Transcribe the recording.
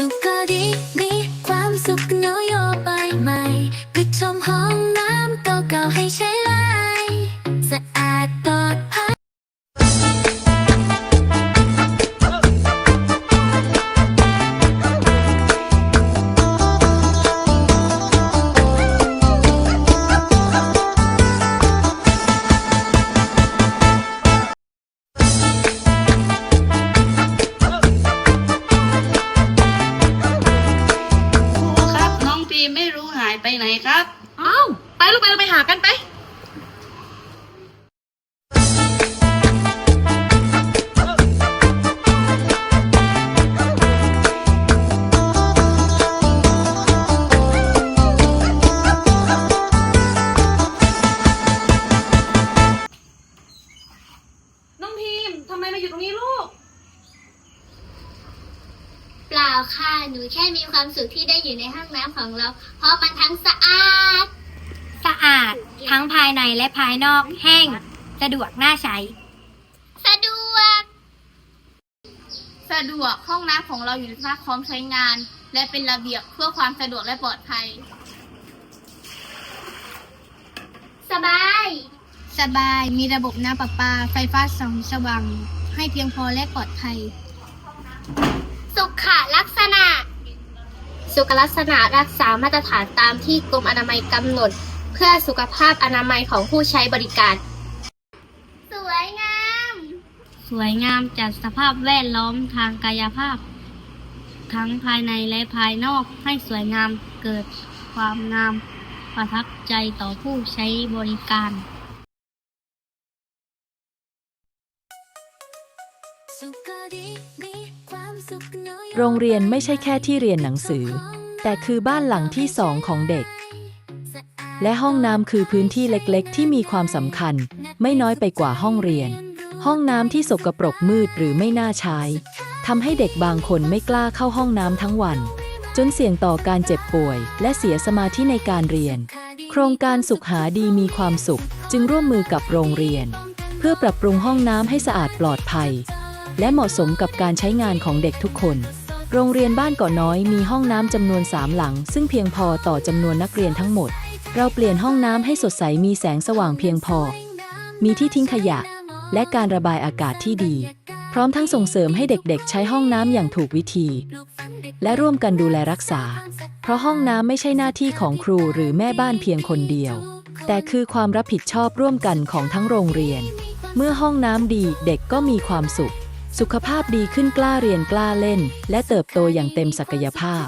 สุขก็ดีมีความสุขน้อยโยไปใหม่ปิดชมห้องน้ำเก่าๆให้ใช้แล้ว ครับ อ้าไปลูกไปเราไปหากันไป ล่าค่ะ หนูแค่มีความสุขที่ได้อยู่ในห้องน้ำของเรา เพราะมันทั้งสะอาด สะอาดทั้งภายในและภายนอกแห้ง สะดวกน่าใช้ สะดวก สะดวกห้องน้ำของเราอยู่ในสภาพพร้อมใช้งาน และเป็นระเบียบเพื่อความสะดวกและปลอดภัย สบาย สบาย มีระบบน้ำประปา ไฟฟ้าส่องสว่าง ให้เพียงพอและปลอดภัย สุขลักษณะ สุขลักษณะรักษามาตรฐานตามที่กรมอนามัยกำหนด เพื่อสุขภาพอนามัยของผู้ใช้บริการ สวยงาม สวยงามจัดสภาพแวดล้อมทางกายภาพ ทั้งภายในและภายนอกให้สวยงามเกิดความงามประทับใจต่อผู้ใช้บริการ โรงเรียนไม่ใช่แค่ที่เรียนหนังสือ แต่คือบ้านหลังที่สองของเด็ก และห้องน้ำคือพื้นที่เล็กๆ ที่มีความสำคัญ ไม่น้อยไปกว่าห้องเรียน ห้องน้ำที่สกปรกมืดหรือไม่น่าใช้ทำให้เด็กบางคนไม่กล้าเข้าห้องน้ำทั้งวัน จนเสี่ยงต่อการเจ็บป่วย และเสียสมาธิในการเรียน โครงการสุขหาดีมีความสุข จึงร่วมมือกับโรงเรียน เพื่อปรับปรุงห้องน้ำให้สะอาดปลอดภัย และเหมาะสมกับการใช้งานของเด็กทุกคน โรงเรียนบ้านเกาะน้อยมีห้องน้ำจำนวน 3 หลัง ซึ่งเพียงพอต่อจำนวนนักเรียนทั้งหมด เราเปลี่ยนห้องน้ำให้สดใสมีแสงสว่างเพียงพอ มีที่ทิ้งขยะ และการระบายอากาศที่ดี พร้อมทั้งส่งเสริมให้เด็กๆ ใช้ห้องน้ำอย่างถูกวิธี และร่วมกันดูแลรักษา เพราะห้องน้ำไม่ใช่หน้าที่ของครูหรือแม่บ้านเพียงคนเดียว แต่คือความรับผิดชอบร่วมกันของทั้งโรงเรียน เมื่อห้องน้ำดีเด็กก็มีความสุข สุขภาพดีขึ้นกล้าเรียนกล้าเล่น และเติบโตอย่างเต็มศักยภาพ